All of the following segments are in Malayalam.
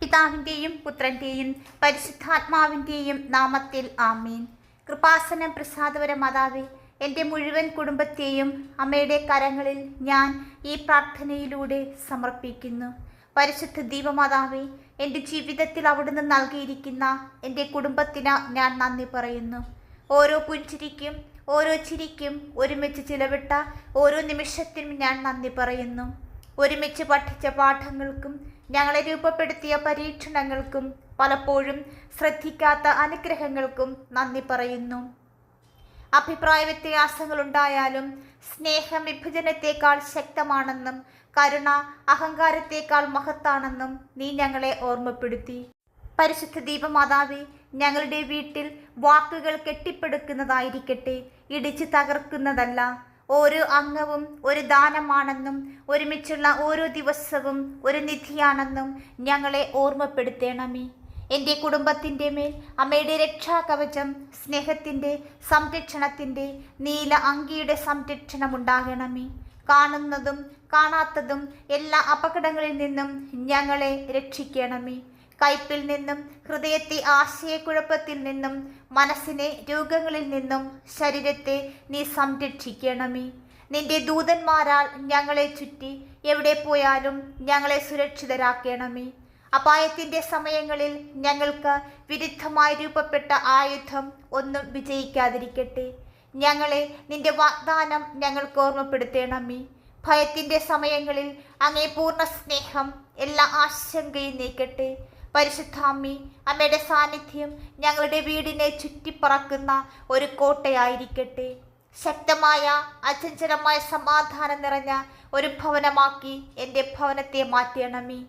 പിതാവിന്റെയും പുത്രന്റെയും പരിശുദ്ധാത്മാവിന്റെയും നാമത്തിൽ ആമീൻ. കൃപാസനം പ്രസാദവര മാതാവെ എന്റെ മുഴുവൻ കുടുംബത്തെയും അമ്മയുടെ കരങ്ങളിൽ ഞാൻ ഈ പ്രാർത്ഥനയിലൂടെ സമർപ്പിക്കുന്നു. പരിശുദ്ധ ദീപമാതാവെ എന്റെ ജീവിതത്തിൽ അവിടുന്ന് നൽകിയിരിക്കുന്ന എന്റെ കുടുംബത്തിന് ഞാൻ നന്ദി പറയുന്നു. ഓരോ പുഞ്ചിരിക്കും ഓരോ ചിരിക്കും ഒരുമിച്ച് ചിലവിട്ട ഓരോ നിമിഷത്തിനും ഞാൻ നന്ദി പറയുന്നു. ഒരുമിച്ച് പഠിച്ച പാഠങ്ങൾക്കും ഞങ്ങളെ രൂപപ്പെടുത്തിയ പരീക്ഷണങ്ങൾക്കും പലപ്പോഴും ശ്രദ്ധിക്കാത്ത അനുഗ്രഹങ്ങൾക്കും നന്ദി പറയുന്നു. അഭിപ്രായ വ്യത്യാസങ്ങളുണ്ടായാലും സ്നേഹം വിഭജനത്തെക്കാൾ ശക്തമാണെന്നും കരുണ അഹങ്കാരത്തെക്കാൾ മഹത്താണെന്നും നീ ഞങ്ങളെ ഓർമ്മപ്പെടുത്തി. പരിശുദ്ധ ദീപമാതാവി ഞങ്ങളുടെ വീട്ടിൽ വാക്കുകൾ കെട്ടിപ്പടുക്കുന്നതായിരിക്കട്ടെ ഇടിച്ചു തകർക്കുന്നതല്ല. ഓരോ അംഗവും ഒരു ദാനമാണെന്നും ഒരുമിച്ചുള്ള ഓരോ ദിവസവും ഒരു നിധിയാണെന്നും ഞങ്ങളെ ഓർമ്മപ്പെടുത്തേണമേ. എന്റെ കുടുംബത്തിന്റെ മേൽ അമ്മയുടെ രക്ഷാകവചം സ്നേഹത്തിന്റെ സംരക്ഷണത്തിന്റെ നീല അങ്കിയുടെ സംരക്ഷണം ഉണ്ടാകണമേ കാണുന്നതും കാണാത്തതും എല്ലാ അപകടങ്ങളിൽ നിന്നും ഞങ്ങളെ രക്ഷിക്കണമേ. കയ്പിൽ നിന്നും ഹൃദയത്തെ ആശയക്കുഴപ്പത്തിൽ നിന്നും മനസ്സിനെ രോഗങ്ങളിൽ നിന്നും ശരീരത്തെ നീ സംരക്ഷിക്കണമേ. നിന്റെ ദൂതന്മാരാൽ ഞങ്ങളെ ചുറ്റി എവിടെ പോയാലും ഞങ്ങളെ സുരക്ഷിതരാക്കണമേ. അപായത്തിന്റെ സമയങ്ങളിൽ ഞങ്ങൾക്ക് വിരുദ്ധമായി രൂപപ്പെട്ട ആയുധം ഒന്നും വിജയിക്കാതിരിക്കട്ടെ. ഞങ്ങളെ നിന്റെ വാഗ്ദാനം ഞങ്ങൾക്ക് ഓർമ്മപ്പെടുത്തണമേ. ഭയത്തിന്റെ സമയങ്ങളിൽ അങ്ങേ പൂർണ സ്നേഹം എല്ലാ ആശങ്കയും നീക്കട്ടെ. പരിശുദ്ധാമ്മി അമ്മയുടെ സാന്നിധ്യം ഞങ്ങളുടെ വീടിനെ ചുറ്റിപ്പറക്കുന്ന ഒരു കോട്ടയായിരിക്കട്ടെ. ശക്തമായ അചഞ്ചലമായ സമാധാനം നിറഞ്ഞ ഒരു ഭവനമാക്കി എന്റെ ഭവനത്തെ മാറ്റണമേ.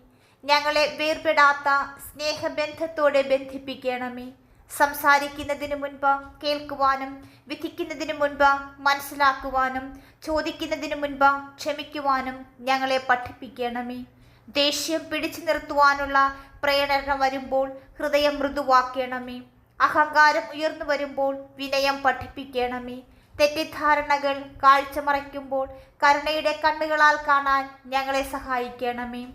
ഞങ്ങളെ വേർപെടാത്ത സ്നേഹബന്ധത്തോടെ ബന്ധിപ്പിക്കണമേ. സംസാരിക്കുന്നതിന് മുൻപ് കേൾക്കുവാനും വിധിക്കുന്നതിന് മുൻപ് മനസ്സിലാക്കുവാനും ചോദിക്കുന്നതിന് മുൻപ് ക്ഷമിക്കുവാനും ഞങ്ങളെ പഠിപ്പിക്കണമേ. ദേഷ്യം പിടിച്ചു നിർത്തുവാനുള്ള പ്രേരണ വരുമ്പോൾ ഹൃദയം മൃദുവാക്കണമേ. അഹങ്കാരം ഉയർന്നു വരുമ്പോൾ വിനയം പഠിപ്പിക്കണമേ. തെറ്റിദ്ധാരണകൾ കാഴ്ച മറയ്ക്കുമ്പോൾ കരുണയുടെ കണ്ണുകളാൽ കാണാൻ ഞങ്ങളെ സഹായിക്കണമേ.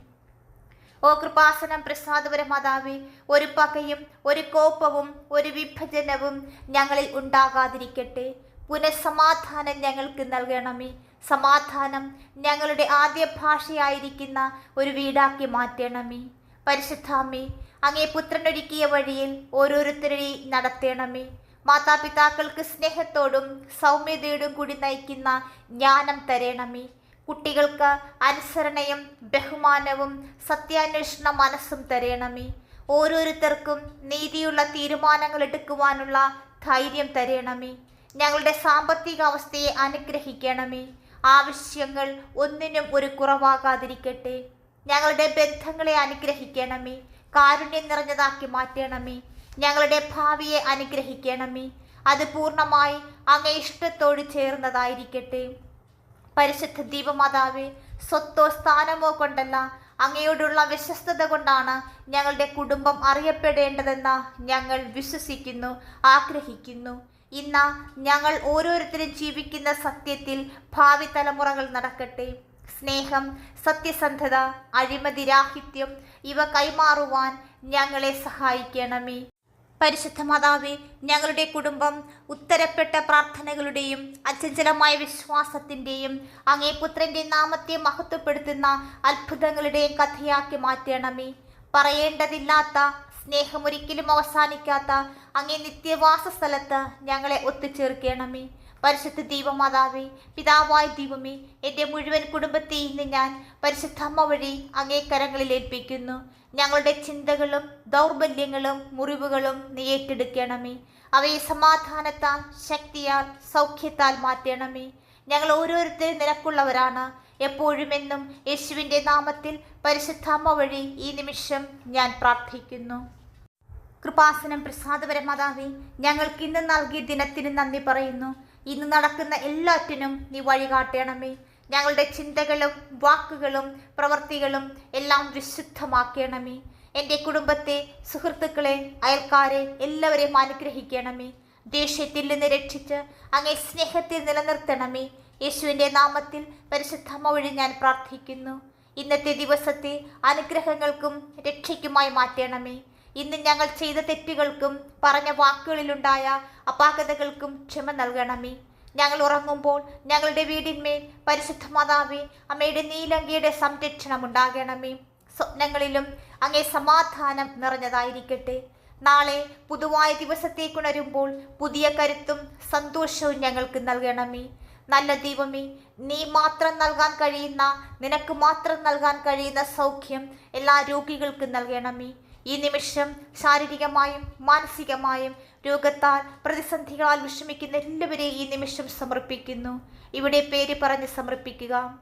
ഓ കൃപാസനം പ്രസാദപര മാതാവേ ഒരു പകയും ഒരു കോപവും ഒരു വിഭജനവും ഞങ്ങളിൽ ഉണ്ടാകാതിരിക്കട്ടെ. പുനഃസമാധാനം ഞങ്ങൾക്ക് നൽകണമേ. സമാധാനം ഞങ്ങളുടെ ആദ്യ ഭാഷയായിരിക്കുന്ന ഒരു വീടാക്കി മാറ്റണമേ. പരിശുദ്ധാമേ അങ്ങേ പുത്രനൊരുക്കിയ വഴിയിൽ ഓരോരുത്തരെയും നടത്തണമേ. മാതാപിതാക്കൾക്ക് സ്നേഹത്തോടും സൗമ്യതയോടും കൂടി നയിക്കുന്ന ജ്ഞാനം തരണമേ. കുട്ടികൾക്ക് അനുസരണയും ബഹുമാനവും സത്യാന്വേഷണ മനസ്സും തരണമേ. ഓരോരുത്തർക്കും നീതിയുള്ള തീരുമാനങ്ങൾ എടുക്കുവാനുള്ള ധൈര്യം തരണമേ. ഞങ്ങളുടെ സാമ്പത്തിക അവസ്ഥയെ അനുഗ്രഹിക്കണമേ. ആവശ്യങ്ങൾ ഒന്നിനും ഒരു കുറവാകാതിരിക്കട്ടെ. ഞങ്ങളുടെ ബന്ധങ്ങളെ അനുഗ്രഹിക്കണമേ. കാരുണ്യം നിറഞ്ഞതാക്കി മാറ്റണമേ. ഞങ്ങളുടെ ഭാവിയെ അനുഗ്രഹിക്കണമേ. അത് പൂർണമായി അങ്ങേ ഇഷ്ടത്തോട് ചേർന്നതായിരിക്കട്ടെ. പരിശുദ്ധ ദീപമാതാവേ സ്വത്തോ സ്ഥാനമോ കൊണ്ടല്ല അങ്ങയോടുള്ള വിശ്വസ്തത കൊണ്ടാണ് ഞങ്ങളുടെ കുടുംബം അറിയപ്പെടേണ്ടതെന്ന് ഞങ്ങൾ വിശ്വസിക്കുന്നു ആഗ്രഹിക്കുന്നു. ഇന്ന് ഞങ്ങൾ ഓരോരുത്തരും ജീവിക്കുന്ന സത്യത്തിൽ ഭാവി തലമുറകൾ നടക്കട്ടെ. സ്നേഹം സത്യസന്ധത അഴിമതിരാഹിത്യം ഇവ കൈമാറുവാൻ ഞങ്ങളെ സഹായിക്കണമേ. പരിശുദ്ധ മാതാവേ ഞങ്ങളുടെ കുടുംബം ഉത്തരപ്പെട്ട പ്രാർത്ഥനകളുടെയും അചഞ്ചലമായ വിശ്വാസത്തിന്റെയും അങ്ങേ പുത്രന്റെ നാമത്തെ മഹത്വപ്പെടുത്തുന്ന അത്ഭുതങ്ങളുടെയും കഥയാക്കി മാറ്റണമേ. പറയേണ്ടതില്ലാത്ത സ്നേഹമൊരിക്കലും അവസാനിക്കാത്ത അങ്ങേ നിത്യവാസ സ്ഥലത്ത് ഞങ്ങളെ ഒത്തുചേർക്കണമേ. പരിശുദ്ധ ദീപമാതാവേ പിതാവായ ദീപമേ എന്റെ മുഴുവൻ കുടുംബത്തെ ഇന്ന് ഞാൻ പരിശുദ്ധമ്മ വഴി അങ്ങേ കരങ്ങളിൽ ഏൽപ്പിക്കുന്നു. ഞങ്ങളുടെ ചിന്തകളും ദൗർബല്യങ്ങളും മുറിവുകളും നീ ഏറ്റെടുക്കണമേ. അവയെ സമാധാനത്താൽ ശക്തിയാൽ സൗഖ്യത്താൽ മാറ്റണമേ. ഞങ്ങൾ ഓരോരുത്തരും നിരക്കുള്ളവരാണ് എപ്പോഴും എന്നും യേശുവിന്റെ നാമത്തിൽ പരിശുദ്ധാമ്മ വഴി ഈ നിമിഷം ഞാൻ പ്രാർത്ഥിക്കുന്നു. കൃപാസനം പ്രസാദപര മാതാവി ഞങ്ങൾക്ക് ഇന്ന് നൽകിയ ദിനത്തിന് നന്ദി പറയുന്നു. ഇന്ന് നടക്കുന്ന എല്ലാറ്റിനും നീ വഴി വഴികാട്ടണമേ ഞങ്ങളുടെ ചിന്തകളും വാക്കുകളും പ്രവൃത്തികളും എല്ലാം വിശുദ്ധമാക്കണമേ. എന്റെ കുടുംബത്തെ സുഹൃത്തുക്കളെ അയൽക്കാരെ എല്ലാവരെയും അനുഗ്രഹിക്കണമേ. ദേഷ്യത്തിൽ നിന്ന് രക്ഷിച്ച് അങ്ങേ സ്നേഹത്തിൽ നിലനിർത്തണമേ. യേശുവിന്റെ നാമത്തിൽ പരിശുദ്ധമ്മ വഴി ഞാൻ പ്രാർത്ഥിക്കുന്നു. ഇന്നത്തെ ദിവസത്തെ അനുഗ്രഹങ്ങൾക്കും രക്ഷയ്ക്കുമായി മാറ്റണമേ. ഇന്ന് ഞങ്ങൾ ചെയ്ത തെറ്റുകൾക്കും പറഞ്ഞ വാക്കുകളിലുണ്ടായ അപാകതകൾക്കും ക്ഷമ നൽകണമേ. ഞങ്ങൾ ഉറങ്ങുമ്പോൾ ഞങ്ങളുടെ വീടിന്മേൽ പരിശുദ്ധ മാതാവേ അമ്മയുടെ നീലങ്കിയുടെ സംരക്ഷണം ഉണ്ടാകണമേ സ്വപ്നങ്ങളിലും അങ്ങേ സമാധാനം നിറഞ്ഞതായിരിക്കട്ടെ. നാളെ പുതുവായ ദിവസത്തേക്കുണരുമ്പോൾ പുതിയ കരുത്തും സന്തോഷവും ഞങ്ങൾക്ക് നൽകണമേ. നല്ല ദൈവമേ നീ മാത്രം നൽകാൻ കഴിയുന്ന നിനക്ക് മാത്രം നൽകാൻ കഴിയുന്ന സൗഖ്യം എല്ലാ രോഗികൾക്കും നൽകണമേ. ഈ നിമിഷം ശാരീരികമായും മാനസികമായും രോഗത്താൽ പ്രതിസന്ധികളാൽ വിഷമിക്കുന്ന എല്ലാവരെയും ഈ നിമിഷം സമർപ്പിക്കുന്നു. ഇവിടെ പേര് പറഞ്ഞ് സമർപ്പിക്കുക.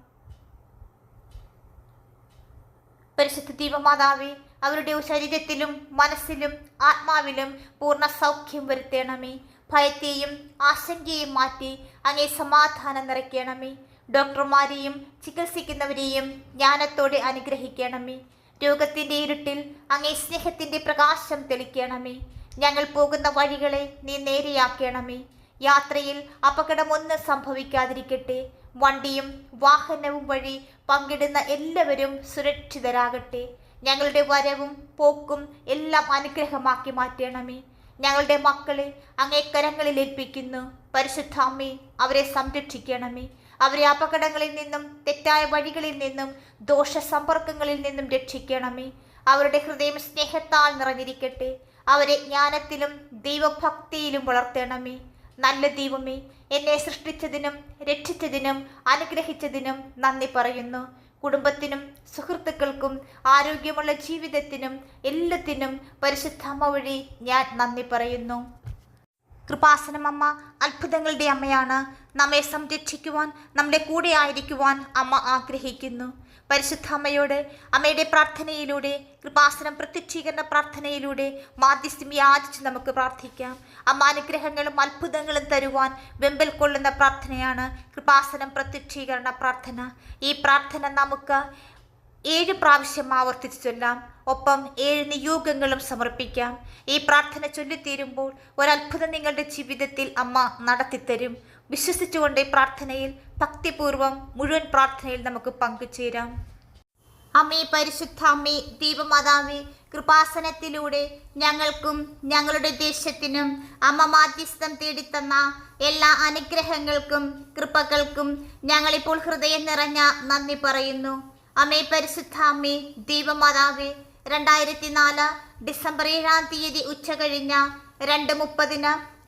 പരിശുദ്ധ ദീപമാതാവേ അവരുടെ ശരീരത്തിലും മനസ്സിലും ആത്മാവിലും പൂർണ സൗഖ്യം വരുത്തണമേ. ഭയത്തെയും ആശങ്കയെയും മാറ്റി അങ്ങേ സമാധാനം നിറയ്ക്കണമേ. ഡോക്ടർമാരെയും ചികിത്സിക്കുന്നവരെയും ജ്ഞാനത്തോടെ അനുഗ്രഹിക്കണമേ. രോഗത്തിന്റെ ഇരുട്ടിൽ അങ്ങേ സ്നേഹത്തിന്റെ പ്രകാശം തെളിക്കണമേ. ഞങ്ങൾ പോകുന്ന വഴികളെ നീ നേരെയാക്കണമേ. യാത്രയിൽ അപകടമൊന്നും സംഭവിക്കാതിരിക്കട്ടെ. വണ്ടിയും വാഹനവും വഴി പങ്കിടുന്ന എല്ലാവരും സുരക്ഷിതരാകട്ടെ. ഞങ്ങളുടെ വരവും പോക്കും എല്ലാം അനുഗ്രഹമാക്കി മാറ്റണമേ. ഞങ്ങളുടെ മക്കളെ അങ്ങേ കരങ്ങളിൽ ഏൽപ്പിക്കുന്നു. പരിശുദ്ധാമ്മേ അവരെ സംരക്ഷിക്കണമേ. അവരെ അപകടങ്ങളിൽ നിന്നും തെറ്റായ വഴികളിൽ നിന്നും ദോഷ സമ്പർക്കങ്ങളിൽ നിന്നും രക്ഷിക്കണമേ. അവരുടെ ഹൃദയം സ്നേഹത്താൽ നിറഞ്ഞിരിക്കട്ടെ. അവരെ ജ്ഞാനത്തിലും ദൈവഭക്തിയിലും വളർത്തണമേ. നല്ല ദൈവമേ എന്നെ സൃഷ്ടിച്ചതിനും രക്ഷിച്ചതിനും അനുഗ്രഹിച്ചതിനും നന്ദി പറയുന്നു. കുടുംബത്തിനും സുഹൃത്തുക്കൾക്കും ആരോഗ്യമുള്ള ജീവിതത്തിനും എല്ലാത്തിനും പരിശുദ്ധമ്മ വഴി ഞാൻ നന്ദി പറയുന്നു. കൃപാസനമ്മ അത്ഭുതങ്ങളുടെ അമ്മയാണ്. നമ്മെ സംരക്ഷിക്കുവാൻ നമ്മുടെ കൂടെ ആയിരിക്കുവാൻ അമ്മ ആഗ്രഹിക്കുന്നു. പരിശുദ്ധ അമ്മയോട് അമ്മയുടെ പ്രാർത്ഥനയിലൂടെ കൃപാസനം പ്രത്യക്ഷീകരണ പ്രാർത്ഥനയിലൂടെ മാധ്യസ്ഥം യാചിച്ച് നമുക്ക് പ്രാർത്ഥിക്കാം. അമ്മ അനുഗ്രഹങ്ങളും അത്ഭുതങ്ങളും തരുവാൻ വെമ്പൽ കൊള്ളുന്ന പ്രാർത്ഥനയാണ് കൃപാസനം പ്രത്യക്ഷീകരണ പ്രാർത്ഥന. ഈ പ്രാർത്ഥന നമുക്ക് ഏഴ് പ്രാവശ്യം ആവർത്തിച്ചു ചൊല്ലാം. ഒപ്പം ഏഴ് നിയോഗങ്ങളും സമർപ്പിക്കാം. ഈ പ്രാർത്ഥന ചൊല്ലിത്തീരുമ്പോൾ ഒരത്ഭുതം നിങ്ങളുടെ ജീവിതത്തിൽ അമ്മ നടത്തിത്തരും. വിശ്വസിച്ചുകൊണ്ട് പ്രാർത്ഥനയിൽ ഭക്തിപൂർവം മുഴുവൻ പ്രാർത്ഥനയിൽ നമുക്ക് പങ്കുചേരാം. അമ്മേ പരിശുദ്ധ അമ്മേ ദീപമാതാവേ കൃപാസനത്തിലൂടെ ഞങ്ങൾക്കും ഞങ്ങളുടെ ദേശത്തിനും അമ്മ മാധ്യസ്ഥം തേടിത്തന്ന എല്ലാ അനുഗ്രഹങ്ങൾക്കും കൃപകൾക്കും ഞങ്ങളിപ്പോൾ ഹൃദയം നിറഞ്ഞ നന്ദി പറയുന്നു. അമ്മേ പരിശുദ്ധ അമ്മേ ദീപമാതാവേ രണ്ടായിരത്തി നാല് ഡിസംബർ ഏഴാം തീയതി ഉച്ച കഴിഞ്ഞ രണ്ട് മുപ്പതിന്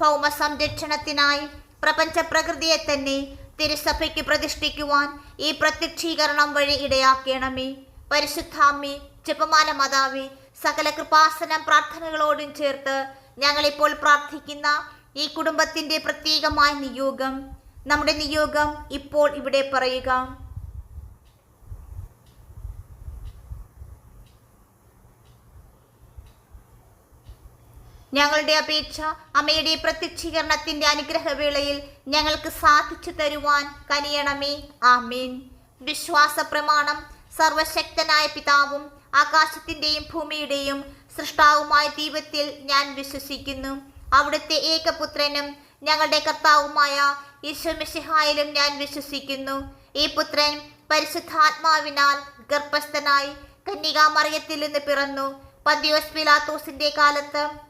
ഭൗമ സംരക്ഷണത്തിനായി പ്രപഞ്ച പ്രകൃതിയെ തന്നെ തിരുസഭയ്ക്ക് പ്രതിഷ്ഠിക്കുവാൻ ഈ പ്രത്യക്ഷീകരണം വഴി ഇടയാക്കണമേ. പരിശുദ്ധാമ്മി ജപമാല മാതാവേ സകല കൃപാസനം പ്രാർത്ഥനകളോടും ചേർത്ത് ഞങ്ങളിപ്പോൾ പ്രാർത്ഥിക്കുന്ന ഈ കുടുംബത്തിന്റെ പ്രത്യേകമായ നിയോഗം. നമ്മുടെ നിയോഗം ഇപ്പോൾ ഇവിടെ പറയുക. ഞങ്ങളുടെ അപേക്ഷ അമ്മയുടെ പ്രത്യക്ഷീകരണത്തിന്റെ അനുഗ്രഹവേളയിൽ ഞങ്ങൾക്ക് സാധിച്ചു തരുവാൻ കനിയണമേ. ആമീൻ. വിശ്വാസ പ്രമാണം സർവശക്തനായ പിതാവും ആകാശത്തിന്റെയും ഭൂമിയുടെയും സൃഷ്ടാവുമായ ദൈവത്തിൽ ഞാൻ വിശ്വസിക്കുന്നു. അവിടുത്തെ ഏകപുത്രനും ഞങ്ങളുടെ കർത്താവുമായ ഈശ്വമിഷിഹായിലും ഞാൻ വിശ്വസിക്കുന്നു. ഈ പുത്രൻ പരിശുദ്ധാത്മാവിനാൽ ഗർഭസ്ഥനായി കന്യകാമറിയത്തിൽ നിന്ന് പിറന്നു. പന്തിയോസ് പിലാത്തോസിന്റെ കാലത്ത്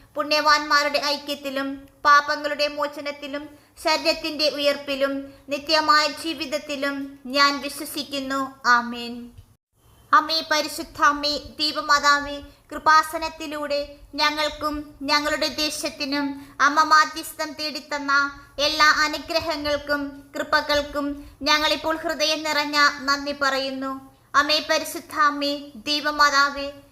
പുണ്യവാന്മാരുടെ ഐക്യത്തിലും പാപങ്ങളുടെ മോചനത്തിലും ശരീരത്തിന്റെ ഉയർപ്പിലും നിത്യമായ ജീവിതത്തിലും ഞാൻ വിശ്വസിക്കുന്നു. ആമേൻ. അമ്മേ പരിശുദ്ധ അമ്മേ ദീപമാതാവേ കൃപാസനത്തിലൂടെ ഞങ്ങൾക്കും ഞങ്ങളുടെ ദേശത്തിനും അമ്മ മാധ്യസ്ഥം തേടിത്തന്ന എല്ലാ അനുഗ്രഹങ്ങൾക്കും കൃപകൾക്കും ഞങ്ങളിപ്പോൾ ഹൃദയം നിറഞ്ഞ നന്ദി പറയുന്നു. അമ്മേ പരിശുദ്ധ അമ്മേ ദീപമാതാവേ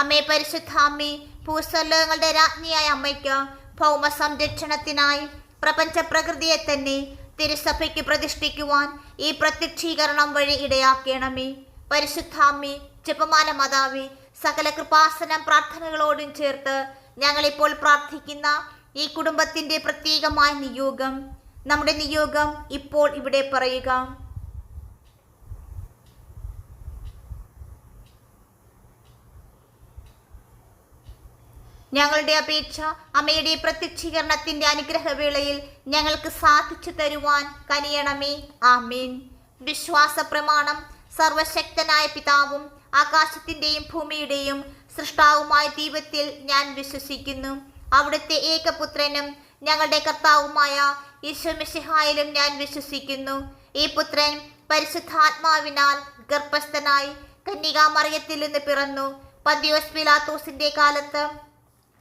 അമ്മേ പരിശുദ്ധ അമ്മേ രാജ്ഞിയായ അമ്മയ്ക്ക് ഭൗമ സംരക്ഷണത്തിനായി പ്രപഞ്ച പ്രകൃതിയെ തന്നെ തിരുസഭയ്ക്ക് പ്രതിഷ്ഠിക്കുവാൻ ഈ പ്രത്യക്ഷീകരണം വഴി ഇടയാക്കണമേ. പരിശുദ്ധാമ്മി ജപമാല മാതാവി സകല കൃപാസനം പ്രാർത്ഥനകളോടും ചേർത്ത് ഞങ്ങളിപ്പോൾ പ്രാർത്ഥിക്കുന്ന ഈ കുടുംബത്തിന്റെ പ്രത്യേകമായ നിയോഗം. നമ്മുടെ നിയോഗം ഇപ്പോൾ ഇവിടെ പറയുക. ഞങ്ങളുടെ അപേക്ഷ അമ്മയുടെ പ്രത്യക്ഷീകരണത്തിന്റെ അനുഗ്രഹവേളയിൽ ഞങ്ങൾക്ക് സാധിച്ചു തരുവാൻ കനിയണമേ. ആമീൻ. വിശ്വാസ പ്രമാണം സർവശക്തനായ പിതാവും ആകാശത്തിന്റെയും ഭൂമിയുടെയും സൃഷ്ടാവുമായ ദൈവത്തിൽ ഞാൻ വിശ്വസിക്കുന്നു. അവിടുത്തെ ഏകപുത്രനും ഞങ്ങളുടെ കർത്താവുമായ ഈശ്വമിഷിഹായിലും ഞാൻ വിശ്വസിക്കുന്നു. ഈ പുത്രൻ പരിശുദ്ധാത്മാവിനാൽ ഗർഭസ്ഥനായി കന്യകാമറിയത്തിൽ നിന്ന് പിറന്നു. പന്തിയോസ് പിലാത്തോസിന്റെ കാലത്ത്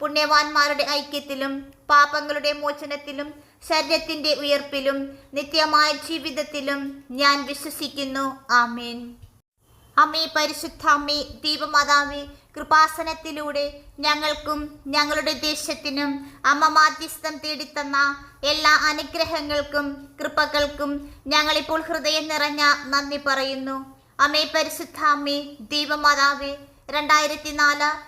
പുണ്യവാന്മാരുടെ ഐക്യത്തിലും പാപങ്ങളുടെ മോചനത്തിലും ശരീരത്തിന്റെ ഉയർപ്പിലും നിത്യമായ ജീവിതത്തിലും ഞാൻ വിശ്വസിക്കുന്നു. ആമേൻ. അമ്മേ പരിശുദ്ധ അമ്മേ ദീപമാതാവേ കൃപാസനത്തിലൂടെ ഞങ്ങൾക്കും ഞങ്ങളുടെ ദേശത്തിനും അമ്മ മാധ്യസ്ഥം തേടിത്തന്ന എല്ലാ അനുഗ്രഹങ്ങൾക്കും കൃപകൾക്കും ഞങ്ങളിപ്പോൾ ഹൃദയം നിറഞ്ഞ നന്ദി പറയുന്നു. അമ്മേ പരിശുദ്ധ അമ്മേ ദീപമാതാവേ രണ്ടായിരത്തി നാല്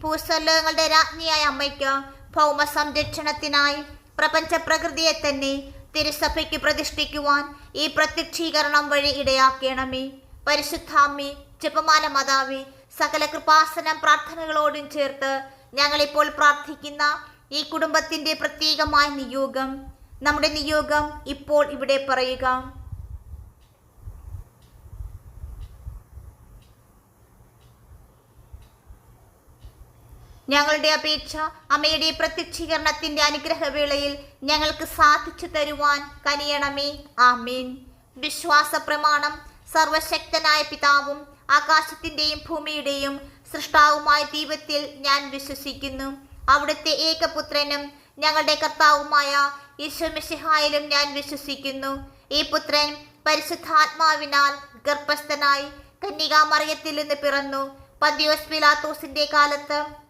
അമ്മേ ഭൂസ്ഥലങ്ങളുടെ രാജ്ഞിയായ അമ്മയ്ക്ക് ഭൗമ സംരക്ഷണത്തിനായി പ്രപഞ്ച പ്രകൃതിയെ തന്നെ തിരുസഭയ്ക്ക് പ്രതിഷ്ഠിക്കുവാൻ ഈ പ്രത്യക്ഷീകരണം വഴി ഇടയാക്കണമേ. പരിശുദ്ധാമ്മി ജപമാല മതാവി സകല കൃപാസനം പ്രാർത്ഥനകളോടും ചേർത്ത് ഞങ്ങളിപ്പോൾ പ്രാർത്ഥിക്കുന്ന ഈ കുടുംബത്തിന്റെ പ്രത്യേകമായ നിയോഗം. നമ്മുടെ നിയോഗം ഇപ്പോൾ ഇവിടെ പറയുക. ഞങ്ങളുടെ അപേക്ഷ അമ്മയുടെ പ്രത്യക്ഷീകരണത്തിന്റെ അനുഗ്രഹവേളയിൽ ഞങ്ങൾക്ക് സാധിച്ചു തരുവാൻ കനിയണമേ. ആമീൻ. വിശ്വാസ പ്രമാണം സർവശക്തനായ പിതാവും ആകാശത്തിന്റെയും ഭൂമിയുടെയും സൃഷ്ടാവുമായ ദൈവത്തിൽ ഞാൻ വിശ്വസിക്കുന്നു. അവിടുത്തെ ഏകപുത്രനും ഞങ്ങളുടെ കർത്താവുമായ ഈശ്വമിഷിഹായിലും ഞാൻ വിശ്വസിക്കുന്നു. ഈ പുത്രൻ പരിശുദ്ധാത്മാവിനാൽ ഗർഭസ്ഥനായി കന്യകാമറിയത്തിൽ നിന്ന് പിറന്നു. പന്തിയോസ് പിലാത്തോസിന്റെ കാലത്ത്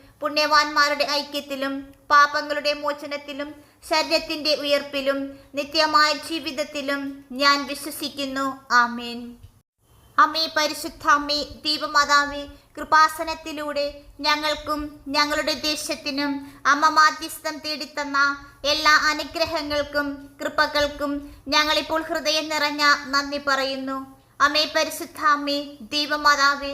പുണ്യവാന്മാരുടെ ഐക്യത്തിലും പാപങ്ങളുടെ മോചനത്തിലും ശരീരത്തിന്റെ ഉയർപ്പിലും നിത്യമായ ജീവിതത്തിലും ഞാൻ വിശ്വസിക്കുന്നു. ആമേൻ. അമ്മേ പരിശുദ്ധ അമ്മേ ദീപമാതാവേ കൃപാസനത്തിലൂടെ ഞങ്ങൾക്കും ഞങ്ങളുടെ ദേശത്തിനും അമ്മ മാധ്യസ്ഥം തേടിത്തന്ന എല്ലാ അനുഗ്രഹങ്ങൾക്കും കൃപകൾക്കും ഞങ്ങളിപ്പോൾ ഹൃദയം നിറഞ്ഞ നന്ദി പറയുന്നു. അമ്മേ പരിശുദ്ധ അമ്മേ ദീപമാതാവേ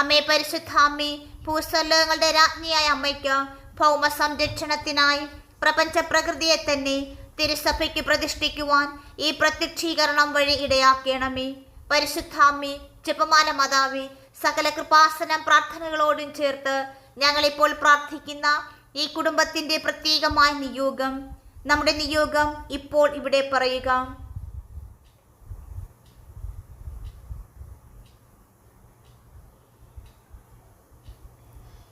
അമ്മേ പരിശുദ്ധ അമ്മേ രാജ്ഞിയായ അമ്മയ്ക്ക് ഭൗമ സംരക്ഷണത്തിനായി പ്രപഞ്ച പ്രകൃതിയെ തന്നെ തിരുസഭയ്ക്ക് പ്രതിഷ്ഠിക്കുവാൻ ഈ പ്രത്യക്ഷീകരണം വഴി ഇടയാക്കണമേ. പരിശുദ്ധാമ്മി ജപമാല മാതാവി സകല കൃപാസനം പ്രാർത്ഥനകളോടും ചേർത്ത് ഞങ്ങളിപ്പോൾ പ്രാർത്ഥിക്കുന്ന ഈ കുടുംബത്തിന്റെ പ്രത്യേകമായ നിയോഗം. നമ്മുടെ നിയോഗം ഇപ്പോൾ ഇവിടെ പറയുക.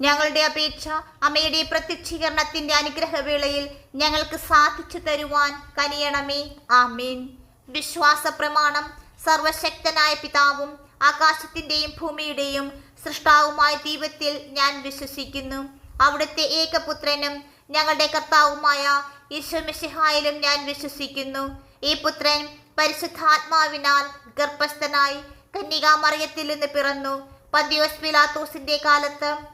ഞങ്ങളുടെ അപേക്ഷ അമ്മയുടെ പ്രത്യക്ഷീകരണത്തിന്റെ അനുഗ്രഹവേളയിൽ ഞങ്ങൾക്ക് സാധിച്ചു തരുവാൻ കനിയണമേ. ആമീൻ. വിശ്വാസ പ്രമാണം സർവശക്തനായ പിതാവും ആകാശത്തിന്റെയും ഭൂമിയുടെയും സൃഷ്ടാവുമായ ദൈവത്തിൽ ഞാൻ വിശ്വസിക്കുന്നു. അവിടുത്തെ ഏകപുത്രനും ഞങ്ങളുടെ കർത്താവുമായ ഈശ്വമിഷിഹായിലും ഞാൻ വിശ്വസിക്കുന്നു. ഈ പുത്രൻ പരിശുദ്ധാത്മാവിനാൽ ഗർഭസ്ഥനായി കന്യകാമറിയത്തിൽ നിന്ന് പിറന്നു. പന്തിയോസ് പിലാത്തോസിന്റെ കാലത്ത്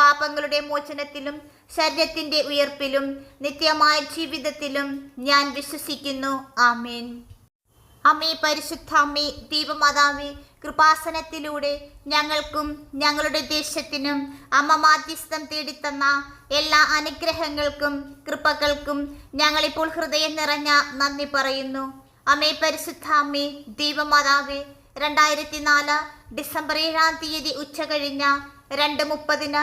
പാപങ്ങളുടെ മോചനത്തിലും ശരീരത്തിന്റെ ഉയർപ്പിലും നിത്യമായ ജീവിതത്തിലും ഞാൻ വിശ്വസിക്കുന്നു. ആമേൻ. അമ്മേ പരിശുദ്ധ അമ്മേ ദീപമാതാവേ കൃപാസനത്തിലൂടെ ഞങ്ങൾക്കും ഞങ്ങളുടെ ദേശത്തിനും അമ്മ മാധ്യസ്ഥം തേടിത്തന്ന എല്ലാ അനുഗ്രഹങ്ങൾക്കും കൃപകൾക്കും ഞങ്ങളിപ്പോൾ ഹൃദയം നിറഞ്ഞ നന്ദി പറയുന്നു. അമ്മേ പരിശുദ്ധ അമ്മേ ദീപമാതാവേ രണ്ടായിരത്തി നാല് ഡിസംബർ ഏഴാം തീയതി ഉച്ച കഴിഞ്ഞ രണ്ട് മുപ്പതിന്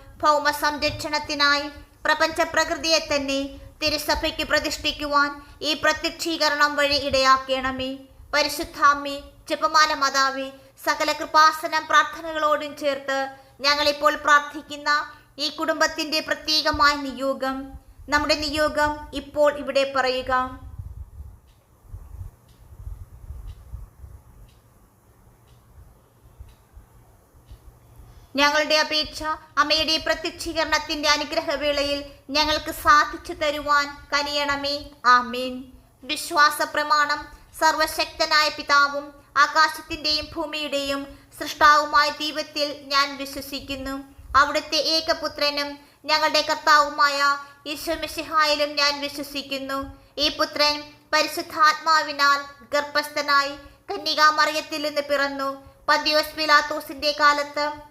ഭൗമ സംരക്ഷണത്തിനായി പ്രപഞ്ച പ്രകൃതിയെ തന്നെ തിരുസഭയ്ക്ക് പ്രതിഷ്ഠിക്കുവാൻ ഈ പ്രത്യക്ഷീകരണം വഴി ഇടയാക്കണമേ. പരിശുദ്ധാമ്മി ജപമാല മാതാവി സകല കൃപാസനം പ്രാർത്ഥനകളോടും ചേർത്ത് ഞങ്ങളിപ്പോൾ പ്രാർത്ഥിക്കുന്ന ഈ കുടുംബത്തിന്റെ പ്രത്യേകമായ നിയോഗം. നമ്മുടെ നിയോഗം ഇപ്പോൾ ഇവിടെ പറയുക. ഞങ്ങളുടെ അപേക്ഷ അമ്മയുടെ പ്രത്യക്ഷീകരണത്തിന്റെ അനുഗ്രഹവേളയിൽ ഞങ്ങൾക്ക് സാധിച്ചു തരുവാൻ കനിയണമേ. ആമീൻ. വിശ്വാസ പ്രമാണം സർവശക്തനായ പിതാവും ആകാശത്തിന്റെയും ഭൂമിയുടെയും സൃഷ്ടാവുമായ ദൈവത്തിൽ ഞാൻ വിശ്വസിക്കുന്നു. അവിടുത്തെ ഏകപുത്രനും ഞങ്ങളുടെ കർത്താവുമായ ഈശ്വമിഷിഹായിലും ഞാൻ വിശ്വസിക്കുന്നു. ഈ പുത്രൻ പരിശുദ്ധാത്മാവിനാൽ ഗർഭസ്ഥനായി കന്യകാമറിയത്തിൽ നിന്ന് പിറന്നു. പതിയോസ് പിലാത്തോസിന്റെ കാലത്ത്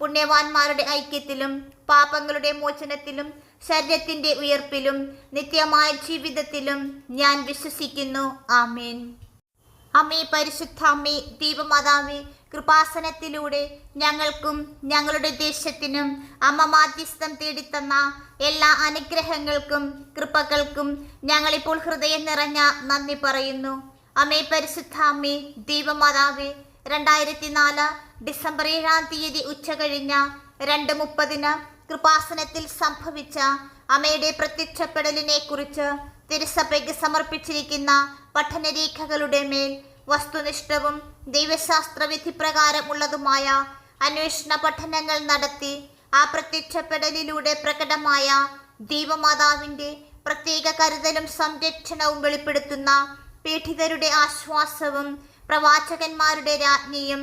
പുണ്യവാന്മാരുടെ ഐക്യത്തിലും പാപങ്ങളുടെ മോചനത്തിലും ശരീരത്തിന്റെ ഉയർപ്പിലും നിത്യമായ ജീവിതത്തിലും ഞാൻ വിശ്വസിക്കുന്നു. ആമേൻ. അമ്മേ പരിശുദ്ധ അമ്മേ ദീപമാതാവേ കൃപാസനത്തിലൂടെ ഞങ്ങൾക്കും ഞങ്ങളുടെ ദേശത്തിനും അമ്മ മാധ്യസ്ഥം തേടിത്തന്ന എല്ലാ അനുഗ്രഹങ്ങൾക്കും കൃപകൾക്കും ഞങ്ങളിപ്പോൾ ഹൃദയം നിറഞ്ഞ നന്ദി പറയുന്നു. അമ്മേ പരിശുദ്ധ അമ്മേ ദീപമാതാവേ രണ്ടായിരത്തി നാല് ഡിസംബർ ഏഴാം തീയതി ഉച്ച കഴിഞ്ഞ രണ്ട് മുപ്പതിന് കൃപാസനത്തിൽ സംഭവിച്ച അമ്മയുടെ പ്രത്യക്ഷപ്പെടലിനെ കുറിച്ച് തിരുസഭയ്ക്ക് സമർപ്പിച്ചിരിക്കുന്ന പഠനരേഖകളുടെ മേൽ വസ്തുനിഷ്ഠവും ദൈവശാസ്ത്ര വിധി പ്രകാരമുള്ളതുമായ അന്വേഷണ പഠനങ്ങൾ നടത്തി ആ പ്രത്യക്ഷപ്പെടലിലൂടെ പ്രകടമായ ദൈവമാതാവിന്റെ പ്രത്യേക കരുതലും സംരക്ഷണവും വെളിപ്പെടുത്തുന്ന പീഡിതരുടെ ആശ്വാസവും പ്രവാചകന്മാരുടെ രാജ്ഞിയും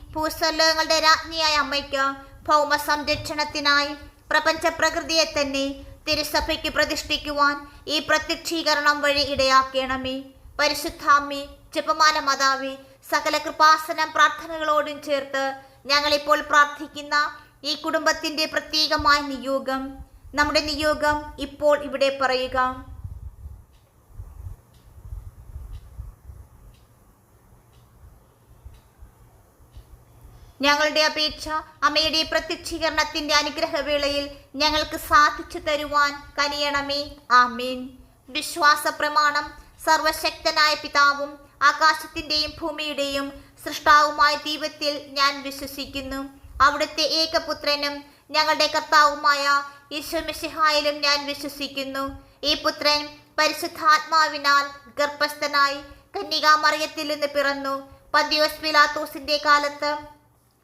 അമ്മേ ഭൂസ്ഥലങ്ങളുടെ രാജ്ഞിയായ അമ്മയ്ക്ക് ഭൗമ സംരക്ഷണത്തിനായി പ്രപഞ്ച പ്രകൃതിയെ തന്നെ തിരുസഭയ്ക്ക് പ്രതിഷ്ഠിക്കുവാൻ ഈ പ്രത്യക്ഷീകരണം വഴി ഇടയാക്കണമേ. പരിശുദ്ധാമ്മി ജപമാല മതാവി സകല കൃപാസനം പ്രാർത്ഥനകളോടും ചേർത്ത് ഞങ്ങളിപ്പോൾ പ്രാർത്ഥിക്കുന്ന ഈ കുടുംബത്തിന്റെ പ്രത്യേകമായ നിയോഗം. നമ്മുടെ നിയോഗം ഇപ്പോൾ ഇവിടെ പറയുക. ഞങ്ങളുടെ അപേക്ഷ അമ്മയുടെ പ്രത്യക്ഷീകരണത്തിന്റെ അനുഗ്രഹവേളയിൽ ഞങ്ങൾക്ക് സാധിച്ചു തരുവാൻ കനിയണമേ. ആമീൻ. വിശ്വാസ പ്രമാണം സർവശക്തനായ പിതാവും ആകാശത്തിന്റെയും ഭൂമിയുടെയും സൃഷ്ടാവുമായ ദൈവത്തിൽ ഞാൻ വിശ്വസിക്കുന്നു. അവിടുത്തെ ഏകപുത്രനും ഞങ്ങളുടെ കർത്താവുമായ ഈശ്വമിഷിഹായിലും ഞാൻ വിശ്വസിക്കുന്നു. ഈ പുത്രൻ പരിശുദ്ധാത്മാവിനാൽ ഗർഭസ്ഥനായി കന്യകാമറിയത്തിൽ നിന്ന് പിറന്നു. പന്തിയോസ് പിലാത്തോസിന്റെ കാലത്ത്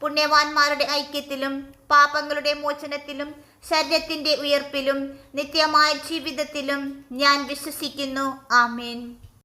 പുണ്യവാന്മാരുടെ ഐക്യത്തിലും പാപങ്ങളുടെ മോചനത്തിലും ശരീരത്തിന്റെ ഉയർപ്പിലും നിത്യമായ ജീവിതത്തിലും ഞാൻ വിശ്വസിക്കുന്നു. ആമേൻ.